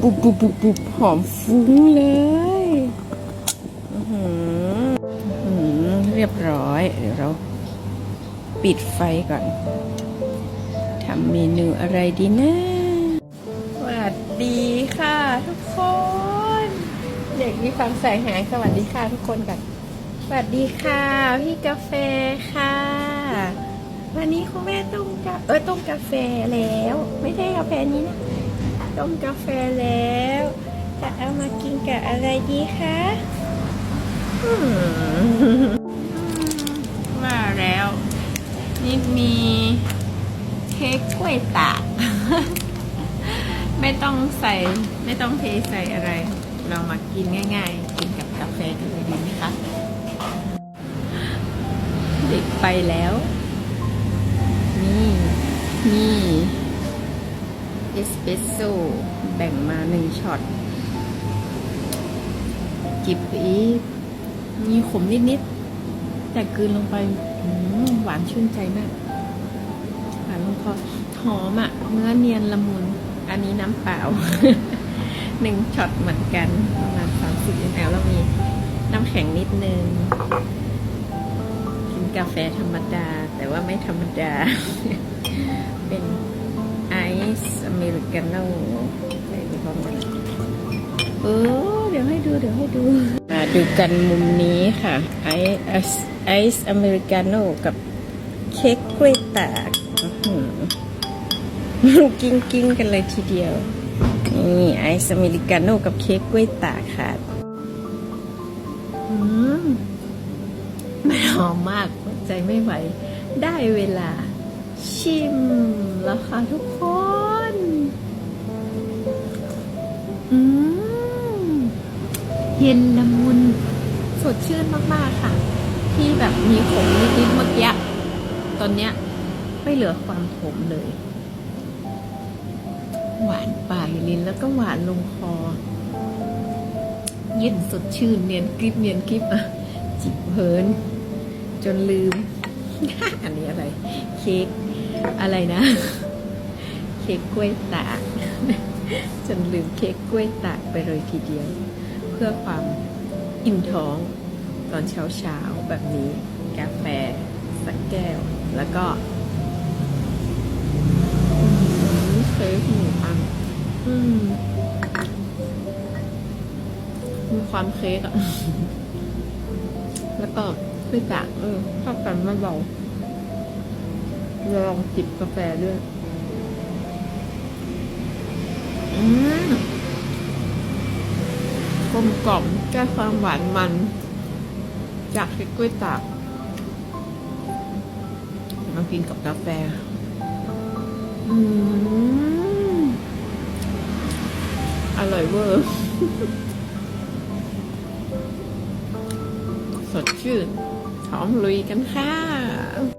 ปุบปุบปุบปุบหอมฟุ้งเลยอื้อหืออื้อหือเรียบร้อย เดี๋ยวเราปิดไฟก่อนทำเมนูอะไรดีนะสวัสดีค่ะทุกคน เด็กมีความใส่หายสวัสดีค่ะทุกคนกัน สวัสดีค่ะ พี่กาแฟค่ะ วันนี้คุณแม่ต้มกาเออต้มกาแฟแล้ว ไม่ใช่กาแฟนี้นะต้มกาแฟแล้วจะเอามากินกับอะไรดีคะมว่าแล้ว นี่มีเค้กกล้วยตากไม่ต้องใส่ไม่ต้องเทใส่อะไร เรามากินง่าย ๆ กินกับกาแฟกันเลยดีไหมคะ เด็กไปแล้ว นี่เอสเปรสโซ่แบ่งมาหนึ่งช็อต จิบอีก มีขมนิดๆ แต่กลืนลงไปหวานชื่นใจมากหวานลงคอหอมอะเนื้อเนียนละมุน อันนี้น้ำเปล่าหนึ่งช็อตเหมือนกัน ประมาณสามสิบมลแล้วมีน้ำแข็งนิดนึง กาแฟธรรมดา แต่ว่าไม่ธรรมดา เป็นไอซ์อเมริกาโน่ใส่ไปพร้อมกันเออเดี๋ยวให้ดูเดี๋ยวให้ดูมาดูกันมุมนี้ค่ะไอซ์ไอซ์อเมริกาโน่กับเค้กกล้วยตากกิ้งกิ้งกันเลยทีเดียว นี่ไอซ์อเมริกาโน่กับเค้กกล้วยตากค่ะอืม มันหอมมากอดใจไม่ไหว ได้เวลา ชิมแล้วค่ะทุกคน อืม เย็นละมุน สดชื่นมาก ๆ ค่ะ ที่แบบมีขมนิดๆเมื่อกี้ ตอนเนี้ย ไม่เหลือความขมเลย หวานปลายลิ้นแล้วก็หวานลงคอ เย็นสดชื่นเนียนกริบเนียนกริบอะจิบเพลิน จนลืม อันนี้อะไร เค้กอะไรนะ เค้กกล้วยตากจนลืมเค้กกล้วยตากไปเลยทีเดียว เพื่อความอิ่มท้องตอนเช้าเช้าๆแบบนี้ กาแฟสักแก้ว แล้วก็เค้กหมูอันอืมมีความเค้กอะแล้วก็ กล้ยตากเออเข้ากันไม่เบาลองจิบกาแฟด้วย อืมกลมกล่อมแก้ความหวานมัน จากเค้กกล้วยตากมากินกับกาแฟ อืม อร่อยเวอร์ สดชื่น หอมลุยกันค่ะ